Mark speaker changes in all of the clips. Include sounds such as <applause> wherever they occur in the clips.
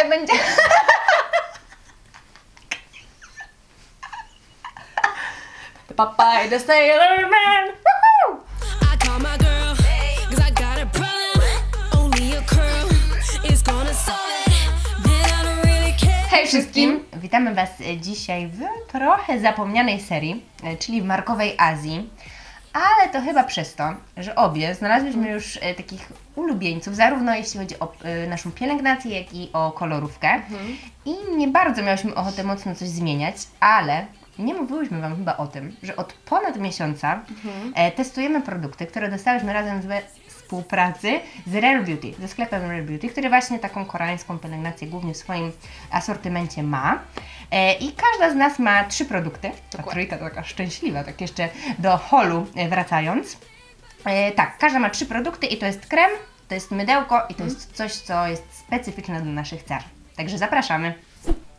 Speaker 1: e, będzie... Popeye the Sailor Man! Woohoo!
Speaker 2: I call my girl, cause I got a problem. Only a curl is gonna solve it. Man, I don't really care.
Speaker 1: Hej wszystkim! Witamy Was e, dzisiaj w trochę zapomnianej serii, e, czyli w Markowej Azji. Ale to chyba przez to, że obie znalazłyśmy już e, takich ulubieńców, zarówno jeśli chodzi o e, naszą pielęgnację, jak i o kolorówkę. I nie bardzo miałyśmy ochotę mocno coś zmieniać, ale nie mówiłyśmy Wam chyba o tym, że od ponad miesiąca e, testujemy produkty, które dostałyśmy razem we współpracy z Rare Beauty, ze sklepem Rare Beauty, który właśnie taką koreańską pielęgnację głównie w swoim asortymencie ma. E, I każda z nas ma trzy produkty. Ta trójka to taka szczęśliwa, tak jeszcze do holu e, wracając. E, tak, każda ma trzy produkty i to jest krem, to jest mydełko i to jest coś, co jest specyficzne dla naszych cer. Także zapraszamy.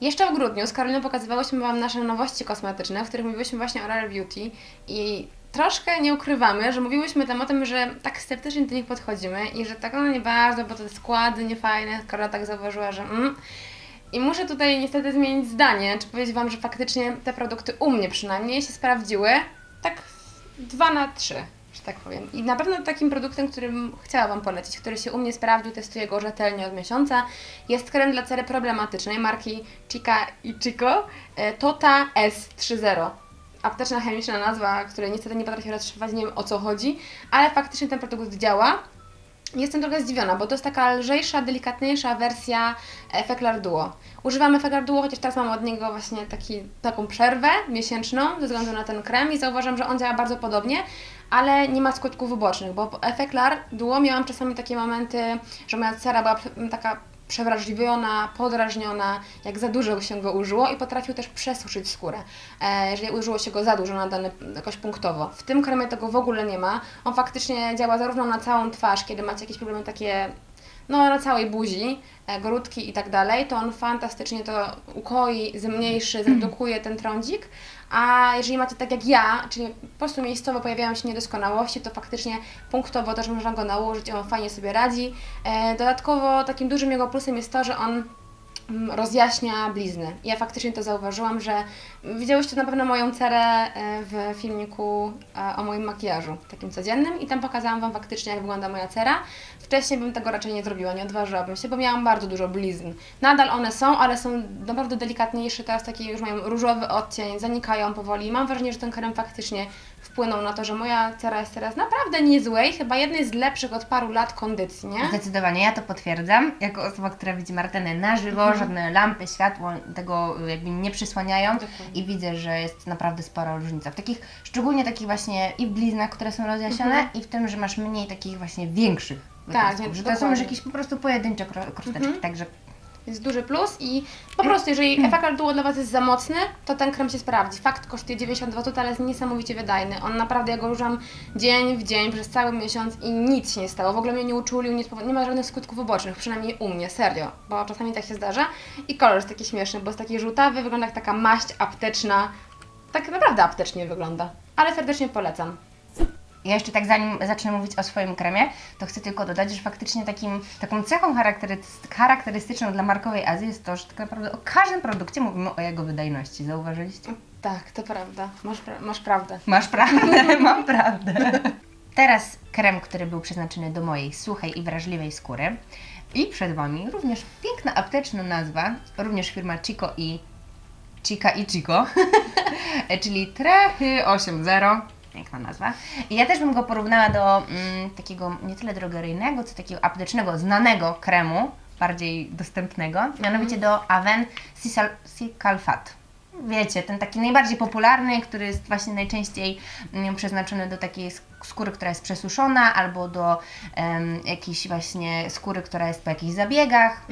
Speaker 3: Jeszcze w grudniu z Karoliną pokazywałyśmy Wam nasze nowości kosmetyczne, w których mówiłyśmy właśnie o Rare Beauty i troszkę nie ukrywamy, że mówiłyśmy tam o tym, że tak sceptycznie do nich podchodzimy i że tak no nie bardzo, bo te składy niefajne, Karola tak zauważyła, że mm. I muszę tutaj niestety zmienić zdanie, czy powiedzieć Wam, że faktycznie te produkty u mnie przynajmniej się sprawdziły tak dwa na trzy, że tak powiem. I na pewno takim produktem, którym chciała Wam polecić, który się u mnie sprawdził, testuję go rzetelnie od miesiąca, jest krem dla cery problematycznej marki Chica i Chico e, Tota S30. Apteczna chemiczna nazwa, której niestety nie potrafię rozszyfrować, nie wiem o co chodzi, ale faktycznie ten produkt działa. Jestem trochę zdziwiona, bo to jest taka lżejsza, delikatniejsza wersja Feklar Duo. Używamy Feklar Duo, chociaż teraz mam od niego właśnie taki, taką przerwę miesięczną ze względu na ten krem i zauważam, że on działa bardzo podobnie, ale nie ma skutków ubocznych, bo Feklar Duo miałam czasami takie momenty, że moja cera była taka przewrażliwiona, podrażniona, jak za dużo się go użyło i potrafił też przesuszyć skórę, e, jeżeli użyło się go za dużo na dane, jakoś punktowo. W tym kremie tego w ogóle nie ma. On faktycznie działa zarówno na całą twarz, kiedy macie jakieś problemy takie no, na całej buzi, e, grudki i tak dalej, to on fantastycznie to ukoi, zmniejszy, zredukuje ten trądzik. A jeżeli macie tak jak ja, czyli po prostu miejscowo pojawiają się niedoskonałości, to faktycznie punktowo też można go nałożyć, on fajnie sobie radzi. E, dodatkowo takim dużym jego plusem jest to, że on mm, rozjaśnia blizny. Ja faktycznie to zauważyłam, że widziałyście na pewno moją cerę e, w filmiku e, o moim makijażu, takim codziennym i tam pokazałam Wam faktycznie jak wygląda moja cera. Wcześniej bym tego raczej nie zrobiła, nie odważyłabym się, bo miałam bardzo dużo blizn. Nadal one są, ale są naprawdę delikatniejsze, teraz takie już mają różowy odcień, zanikają powoli i mam wrażenie, że ten krem faktycznie wpłynął na to, że moja cera jest teraz naprawdę niezłej, chyba jednej z lepszych od paru lat kondycji, nie?
Speaker 1: Zdecydowanie, ja to potwierdzam. Jako osoba, która widzi Martenę na żywo, żadne lampy, światło tego jakby nie przysłaniają
Speaker 3: Dokładnie.
Speaker 1: i widzę, że jest naprawdę spora różnica. W takich, szczególnie takich właśnie i w bliznach, które są rozjaśnione i w tym, że masz mniej takich właśnie większych
Speaker 3: nie,
Speaker 1: że to są już jakieś po prostu pojedyncze kro- krosteczki, także
Speaker 3: Więc duży plus i po prostu jeżeli efekt Duo dla Was jest za mocny, to ten krem się sprawdzi. Fakt kosztuje 92 zł, ale jest niesamowicie wydajny. On naprawdę, ja go używam dzień w dzień przez cały miesiąc i nic się nie stało. W ogóle mnie nie uczulił, nie, nie ma żadnych skutków ubocznych, przynajmniej u mnie, serio, bo czasami tak się zdarza. I kolor jest taki śmieszny, bo jest taki żółtawy, wygląda jak taka maść apteczna. Tak naprawdę aptecznie wygląda, ale serdecznie polecam.
Speaker 1: Ja jeszcze tak zanim zacznę mówić o swoim kremie, to chcę tylko dodać, że faktycznie takim, taką cechą charakteryst- charakterystyczną dla markowej Azji jest to, że tak naprawdę o każdym produkcie mówimy o jego wydajności. Zauważyliście?
Speaker 3: Tak, to prawda. Masz, pra- masz prawdę.
Speaker 1: Masz prawdę, <laughs> mam prawdę. Teraz krem, który był przeznaczony do mojej suchej i wrażliwej skóry. I przed Wami również piękna apteczna nazwa, również firma Chico i Chica i Chico, <laughs> czyli Trechy 8.0. Piękna nazwa. I ja też bym go porównała do mm, takiego nie tyle drogeryjnego, co takiego aptecznego, znanego kremu, bardziej dostępnego, mianowicie do Aven Cicalfat. Wiecie, ten taki najbardziej popularny, który jest właśnie najczęściej mm, przeznaczony do takiej sk- skóry, która jest przesuszona, albo do em, jakiejś właśnie skóry, która jest po jakichś zabiegach.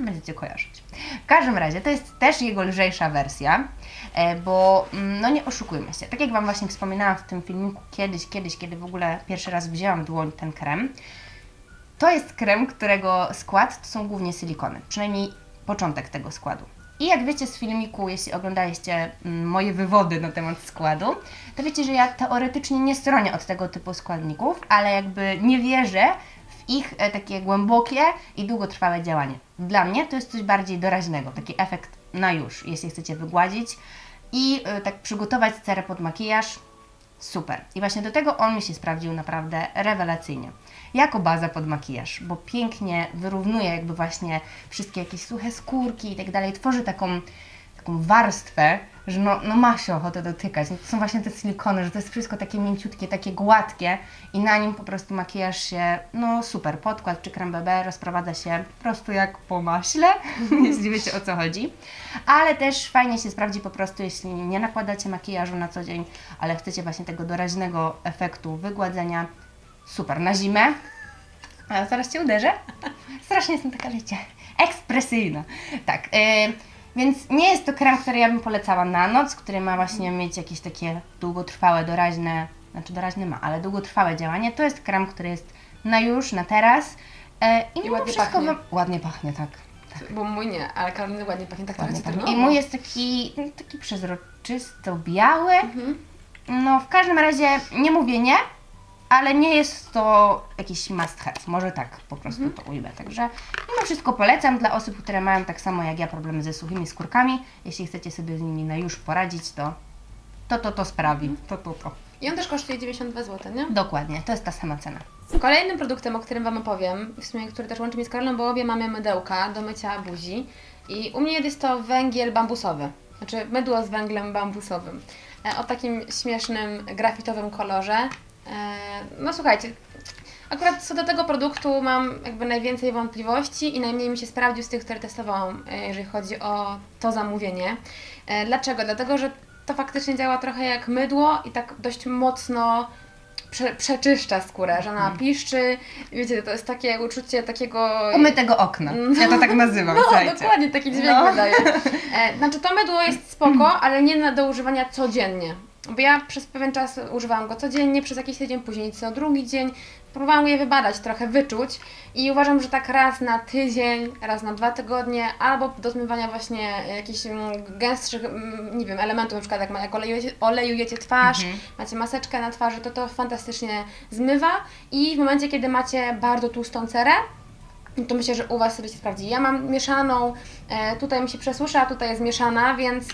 Speaker 1: Będziecie kojarzyć. W każdym razie to jest też jego lżejsza wersja, e, bo mm, no nie oszukujmy się. Tak jak Wam właśnie wspominałam w tym filmiku kiedyś, kiedyś, kiedy w ogóle pierwszy raz wzięłam w dłoń ten krem, to jest krem, którego skład to są głównie silikony, przynajmniej początek tego składu. I jak wiecie z filmiku, jeśli oglądaliście mm, moje wywody na temat składu, to wiecie, że ja teoretycznie nie stronię od tego typu składników, ale jakby nie wierzę w ich e, takie głębokie i długotrwałe działanie. Dla mnie to jest coś bardziej doraźnego, taki efekt na już, jeśli chcecie wygładzić i e, tak przygotować cerę pod makijaż, super. I właśnie do tego on mi się sprawdził naprawdę rewelacyjnie. Jako baza pod makijaż, bo pięknie wyrównuje jakby właśnie wszystkie jakieś suche skórki i tak dalej, tworzy taką, taką warstwę, że no, no ma się ochotę dotykać. No to są właśnie te silikony, że to jest wszystko takie mięciutkie, takie gładkie i na nim po prostu makijaż się, no super, podkład czy creme BB rozprowadza się po prostu jak po maśle, <laughs> jeśli wiecie o co chodzi. Ale też fajnie się sprawdzi po prostu, jeśli nie nakładacie makijażu na co dzień, ale chcecie właśnie tego doraźnego efektu wygładzenia. Super, na zimę. A zaraz Cię uderzę. <laughs> Strasznie jestem taka, wiecie, ekspresyjna. Tak, yy, więc nie jest to krem, który ja bym polecała na noc, który ma właśnie mieć jakieś takie długotrwałe, doraźne, znaczy doraźne ma, ale długotrwałe działanie. To jest krem, który jest na już, na teraz. Yy, I, mimo
Speaker 3: ładnie
Speaker 1: wszystko
Speaker 3: pachnie.
Speaker 1: wam- ładnie pachnie, tak.
Speaker 3: Bo mój nie, ale Karoliny ładnie pachnie tak trochę
Speaker 1: Ładnie pachnie. I mój jest taki, taki przezroczysto-biały.
Speaker 3: Mhm.
Speaker 1: No w każdym razie nie mówię nie, ale nie jest to jakiś must have. Może tak po prostu
Speaker 3: Mhm.
Speaker 1: to ujmę. Także mimo wszystko polecam dla osób, które mają tak samo jak ja problemy ze suchymi skórkami. Jeśli chcecie sobie z nimi na już poradzić, to to to, to sprawi.
Speaker 3: Mhm.
Speaker 1: To to to.
Speaker 3: I on też kosztuje 92 zł, nie?
Speaker 1: Dokładnie, to jest ta sama cena.
Speaker 3: Kolejnym produktem, o którym Wam opowiem, w sumie, który też łączy mnie z Karolą, bo obie mamy mydełka do mycia buzi. I u mnie jest to węgiel bambusowy, znaczy mydło z węglem bambusowym. E, o takim śmiesznym, grafitowym kolorze. E, no słuchajcie, akurat co do tego produktu mam jakby najwięcej wątpliwości i najmniej mi się sprawdził z tych, które testowałam, e, jeżeli chodzi o to zamówienie. E, dlaczego? Dlatego, że to faktycznie działa trochę jak mydło i tak dość mocno prze, przeczyszcza skórę, że ona piszczy. Wiecie, to jest takie uczucie takiego...
Speaker 1: Umytego okna. Ja to tak nazywam, <laughs>
Speaker 3: No,
Speaker 1: słuchajcie.
Speaker 3: dokładnie, taki dźwięk
Speaker 1: No.
Speaker 3: wydaje. Znaczy to mydło jest spoko, <laughs> ale nie na, do używania codziennie. Bo ja przez pewien czas używałam go codziennie, przez jakiś tydzień, później co drugi dzień. Próbowałam je wybadać, trochę wyczuć i uważam, że tak raz na tydzień, raz na dwa tygodnie, albo do zmywania właśnie jakichś mm, gęstszych, mm, nie wiem, elementów, na przykład jak, olejujecie, olejujecie twarz, macie maseczkę na twarzy, to to fantastycznie zmywa i w momencie, kiedy macie bardzo tłustą cerę, to myślę, że u Was sobie się sprawdzi. Ja mam mieszaną, e, tutaj mi się przesusza, tutaj jest mieszana, więc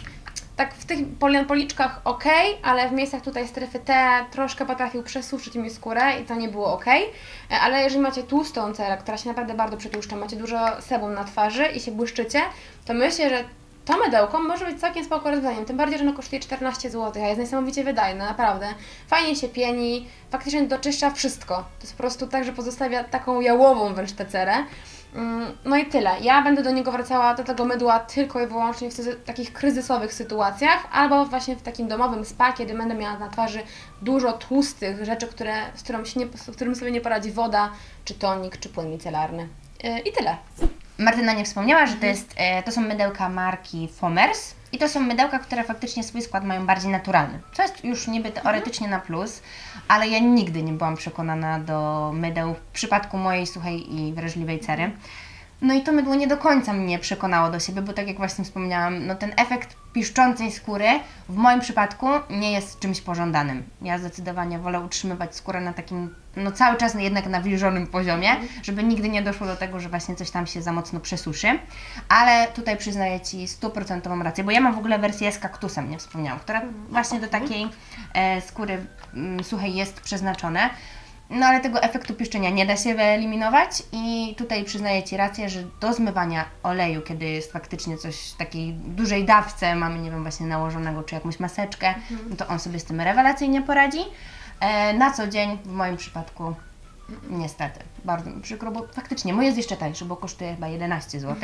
Speaker 3: tak w tych poli- policzkach ok, ale w miejscach tutaj strefy T troszkę potrafił przesuszyć mi skórę i to nie było ok. E, Ale jeżeli macie tłustą cerę, która się naprawdę bardzo przetłuszcza, macie dużo sebum na twarzy i się błyszczycie, to myślę, że to mydełko może być całkiem spoko rozwiązaniem, tym bardziej, że ono kosztuje 14 zł, a jest niesamowicie wydajne, naprawdę. Fajnie się pieni, faktycznie doczyszcza wszystko. To jest po prostu tak, że pozostawia taką jałową wręcz tę cerę. Mm, No i tyle. Ja będę do niego wracała, do tego mydła tylko i wyłącznie w takich kryzysowych sytuacjach, albo właśnie w takim domowym spa, kiedy będę miała na twarzy dużo tłustych rzeczy, które, z, którą się nie, z którym sobie nie poradzi woda, czy tonik, czy płyn micelarny. Yy, I tyle.
Speaker 1: Martyna nie wspomniała, że to, jest, e, to są mydełka marki Fomers i to są mydełka, które faktycznie swój skład mają bardziej naturalny, co jest już niby teoretycznie na plus, ale ja nigdy nie byłam przekonana do mydeł w przypadku mojej suchej i wrażliwej cery. No i to mydło nie do końca mnie przekonało do siebie, bo tak jak właśnie wspomniałam, no ten efekt piszczącej skóry w moim przypadku nie jest czymś pożądanym. Ja zdecydowanie wolę utrzymywać skórę na takim, no cały czas jednak nawilżonym poziomie, żeby nigdy nie doszło do tego, że właśnie coś tam się za mocno przesuszy. Ale tutaj przyznaję Ci stuprocentową rację, bo ja mam w ogóle wersję z kaktusem, nie wspomniałam, która właśnie do takiej e, skóry mm, suchej jest przeznaczone. No ale tego efektu piszczenia nie da się wyeliminować i tutaj przyznaję Ci rację, że do zmywania oleju, kiedy jest faktycznie coś w takiej dużej dawce, mamy nie wiem właśnie nałożonego czy jakąś maseczkę, no to on sobie z tym rewelacyjnie poradzi. E, na co dzień w moim przypadku niestety, bardzo mi przykro, bo faktycznie mój jest jeszcze tańszy, bo kosztuje chyba 11 zł,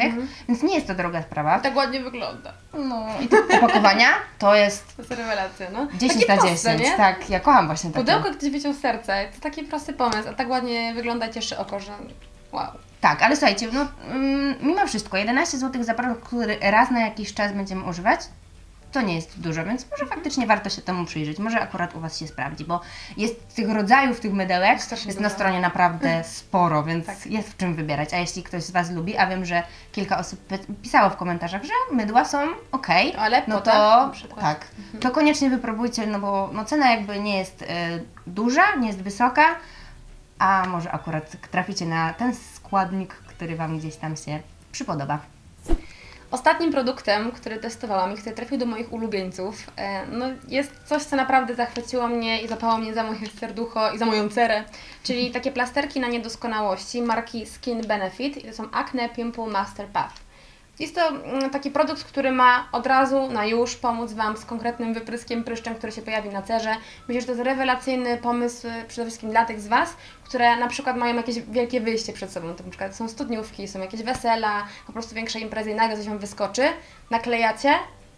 Speaker 1: więc nie jest to droga sprawa.
Speaker 3: Tak ładnie wygląda.
Speaker 1: No i te opakowania to jest
Speaker 3: To jest rewelacja, no.
Speaker 1: 10
Speaker 3: Takie
Speaker 1: na
Speaker 3: proste,
Speaker 1: 10,
Speaker 3: nie?
Speaker 1: tak, ja kocham właśnie takie.
Speaker 3: Pudełko gdzieś wyciął serce. To taki prosty pomysł, a tak ładnie wygląda cieszy oko, że wow.
Speaker 1: Tak, ale słuchajcie, no mm, mimo wszystko 11 zł za produkt, który raz na jakiś czas będziemy używać, to nie jest dużo, więc może faktycznie warto się temu przyjrzeć. Może akurat u Was się sprawdzi, bo jest tych rodzajów tych mydełek, jest na stronie naprawdę <laughs> sporo, więc
Speaker 3: Tak.
Speaker 1: jest w czym wybierać. A jeśli ktoś z Was lubi, a wiem, że kilka osób pisało w komentarzach, że mydła są ok,
Speaker 3: Ale
Speaker 1: no to tak, to koniecznie wypróbujcie, no bo no, cena jakby nie jest y, duża, nie jest wysoka, a może akurat traficie na ten składnik, który Wam gdzieś tam się przypodoba.
Speaker 3: Ostatnim produktem, który testowałam i który trafił do moich ulubieńców, e, no jest coś, co naprawdę zachwyciło mnie i zapało mnie za moje serducho i za moją cerę, czyli takie plasterki na niedoskonałości marki Skin Benefit i to są Acne Pimple Master Path. Jest to mm, taki produkt, który ma od razu na już pomóc Wam z konkretnym wypryskiem pryszczem, który się pojawi na cerze. Myślę, że to jest rewelacyjny pomysł y, przede wszystkim dla tych z Was, które na przykład mają jakieś wielkie wyjście przed sobą. To na przykład są studniówki, są jakieś wesela, po prostu większe imprezy i nagle coś Wam wyskoczy. Naklejacie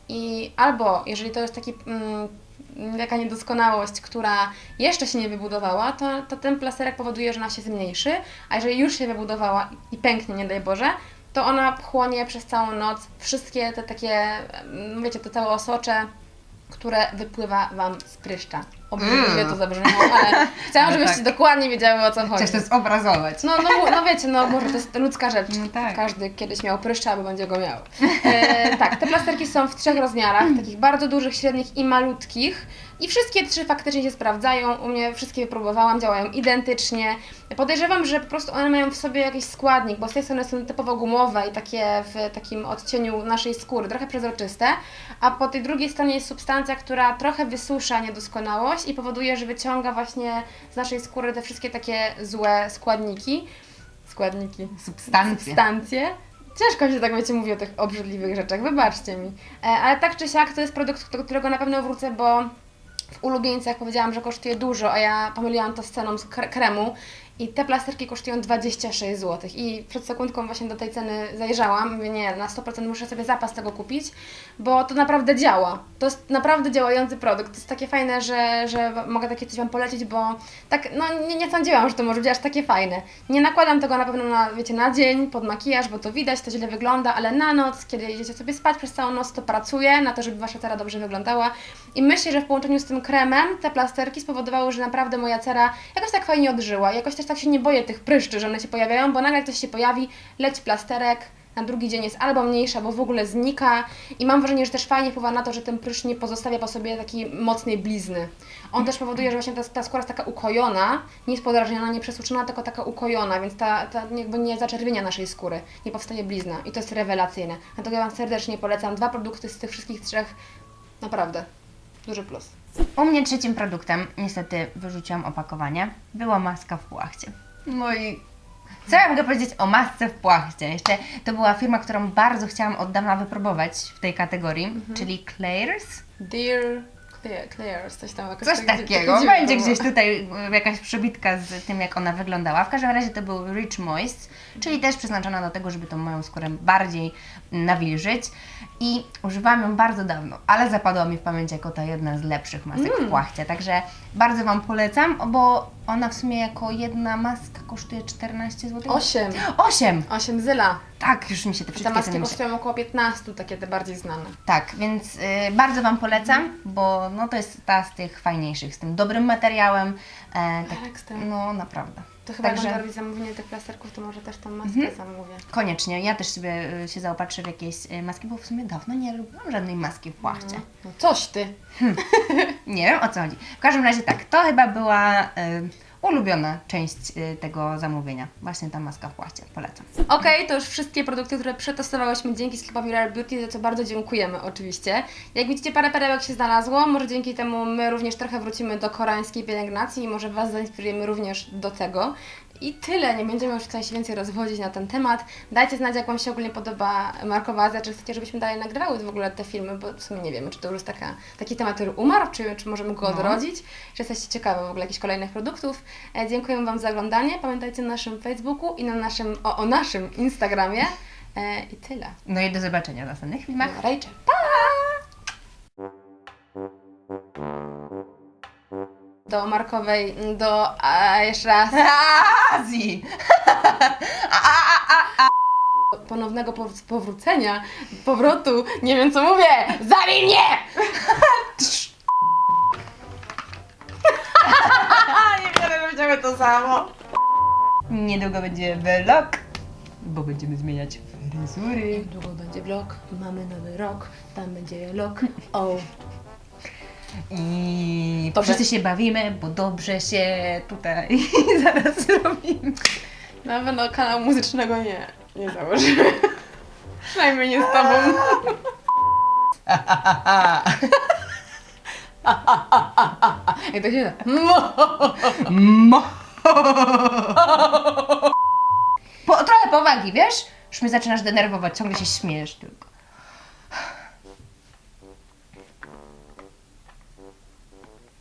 Speaker 3: i albo jeżeli to jest taki mm, niedoskonałość, która jeszcze się nie wybudowała, to, to ten plasterek powoduje, że ona się zmniejszy, a jeżeli już się wybudowała i pęknie, nie daj Boże, to ona chłonie przez całą noc wszystkie te takie, mm, wiecie, to całe osocze, które wypływa Wam z pryszcza. Obrzydliwie
Speaker 1: Mm.
Speaker 3: to zabrzmiało, <laughs> ale chciałam, żebyście
Speaker 1: tak.
Speaker 3: dokładnie wiedziały o co chodzi.
Speaker 1: Chciałeś to zobrazować.
Speaker 3: No, no, no wiecie, no może to jest ludzka rzecz.
Speaker 1: No tak.
Speaker 3: Każdy kiedyś miał pryszcza, albo będzie go miał. E, <laughs> tak, te plasterki są w trzech rozmiarach, takich bardzo dużych, średnich i malutkich. I wszystkie trzy faktycznie się sprawdzają. U mnie wszystkie wypróbowałam, działają identycznie. Podejrzewam, że po prostu one mają w sobie jakiś składnik, bo z tej strony są typowo gumowe i takie w takim odcieniu naszej skóry, trochę przezroczyste, a po tej drugiej stronie jest substancja, która trochę wysusza niedoskonałość i powoduje, że wyciąga właśnie z naszej skóry te wszystkie takie złe składniki. Składniki.
Speaker 1: Substancje.
Speaker 3: Substancje. Ciężko się tak wiecie mówi o tych obrzydliwych rzeczach, wybaczcie mi. E, ale tak czy siak to jest produkt, do którego na pewno wrócę, bo w ulubieńcach powiedziałam, że kosztuje dużo, a ja pomyliłam to z ceną kremu. I te plasterki kosztują 26 zł. I przed sekundką właśnie do tej ceny zajrzałam. Mówię, nie, na 100% muszę sobie zapas tego kupić, bo to naprawdę działa. To jest naprawdę działający produkt. To jest takie fajne, że, że mogę takie coś Wam polecić, bo tak, no nie, nie sądziłam, że to może być aż takie fajne. Nie nakładam tego na pewno na, wiecie, na dzień, pod makijaż, bo to widać, to źle wygląda, ale na noc, kiedy idziecie sobie spać przez całą noc, to pracuje na to, żeby Wasza cera dobrze wyglądała. I myślę, że w połączeniu z tym kremem te plasterki spowodowały, że naprawdę moja cera jakoś tak fajnie odżyła. Jakoś też tak się nie boję tych pryszczy, że one się pojawiają, bo nagle ktoś się pojawi, leci plasterek, na drugi dzień jest albo mniejsza, albo w ogóle znika i mam wrażenie, że też fajnie wpływa na to, że ten pryszcz nie pozostawia po sobie takiej mocnej blizny. On też powoduje, że właśnie ta, ta skóra jest taka ukojona, nie jest podrażniona, nie przesuszona, tylko taka ukojona, więc ta, ta jakby nie zaczerwienia naszej skóry, nie powstaje blizna i to jest rewelacyjne. Dlatego ja Wam serdecznie polecam dwa produkty z tych wszystkich trzech, naprawdę, duży plus.
Speaker 1: U mnie trzecim produktem, niestety wyrzuciłam opakowanie, była maska w płachcie. No i co ja mogę powiedzieć o masce w płachcie? Jeszcze to była firma, którą bardzo chciałam od dawna wypróbować w tej kategorii, czyli Claire's.
Speaker 3: Dear Claire's, coś tam jakoś
Speaker 1: Coś
Speaker 3: tak-
Speaker 1: takiego.
Speaker 3: takie
Speaker 1: Będzie gdzieś tutaj e, jakaś przebitka z tym, jak ona wyglądała. W każdym razie to był Rich Moist, czyli też przeznaczona do tego, żeby tą moją skórę bardziej nawilżyć. I używałam ją bardzo dawno, ale zapadła mi w pamięć jako ta jedna z lepszych masek
Speaker 3: Mm.
Speaker 1: w płachcie. Także bardzo Wam polecam, bo ona w sumie jako jedna maska kosztuje 14 zł.
Speaker 3: Osiem.
Speaker 1: 8!
Speaker 3: 8 zyla.
Speaker 1: Tak, już mi się te
Speaker 3: Te
Speaker 1: wszystkie
Speaker 3: maski
Speaker 1: ceny
Speaker 3: kosztują około 15, takie te bardziej znane.
Speaker 1: tak, więc y, bardzo Wam polecam, bo no, to jest ta z tych fajniejszych, z tym dobrym materiałem. E, tak,
Speaker 3: Ekstra.
Speaker 1: no naprawdę.
Speaker 3: To chyba
Speaker 1: Także-
Speaker 3: jak będę robić zamówienie tych plasterków, to może też tą maskę
Speaker 1: Mhm.
Speaker 3: zamówię.
Speaker 1: Koniecznie, ja też sobie y, się zaopatrzę w jakieś y, maski, bo w sumie dawno nie robiłam żadnej maski w płachcie.
Speaker 3: No coś ty. <laughs>
Speaker 1: Nie wiem o co chodzi. W każdym razie tak, to chyba była y, ulubiona część y, tego zamówienia. Właśnie ta maska w płachcie, polecam.
Speaker 3: Okej, to już wszystkie produkty, które przetestowałyśmy dzięki sklepowi Rare Beauty, za co bardzo dziękujemy oczywiście. Jak widzicie, parę perełek się znalazło, może dzięki temu my również trochę wrócimy do koreańskiej pielęgnacji i może Was zainspirujemy również do tego. I tyle, nie będziemy już tutaj się więcej rozwodzić na ten temat. Dajcie znać, jak Wam się ogólnie podoba Markowa Azja, czy chcecie, żebyśmy dalej nagrywały w ogóle te filmy, bo w sumie nie wiemy, czy to już jest taka, taki temat, który umarł, czy, czy możemy go
Speaker 1: No.
Speaker 3: odrodzić, czy jesteście ciekawe w ogóle jakichś kolejnych produktów. E, dziękujemy Wam za oglądanie, pamiętajcie na naszym Facebooku i na naszym, o, o naszym Instagramie. E, I tyle.
Speaker 1: No i do zobaczenia w następnych filmach.
Speaker 3: Rachel. Do Markowej, do, a jeszcze raz, <laughs>
Speaker 1: Azji!
Speaker 3: ponownego pow- powrócenia, powrotu, nie wiem co mówię, zabij mnie! <laughs>
Speaker 1: nie wiemy, że będziemy to samo. Niedługo będzie vlog, bo będziemy zmieniać fryzury.
Speaker 3: Długo będzie vlog, mamy nowy rok, tam będzie vlog, o.
Speaker 1: I
Speaker 3: Dobrze.
Speaker 1: wszyscy się bawimy, bo dobrze się tutaj <laughs> zaraz robimy.
Speaker 3: Na pewno kanału muzycznego nie, nie założymy. Przynajmniej nie z tobą. Jak to się da?
Speaker 1: Mo. Po, trochę powagi, wiesz? Już mnie zaczynasz denerwować, ciągle się śmiejesz tylko.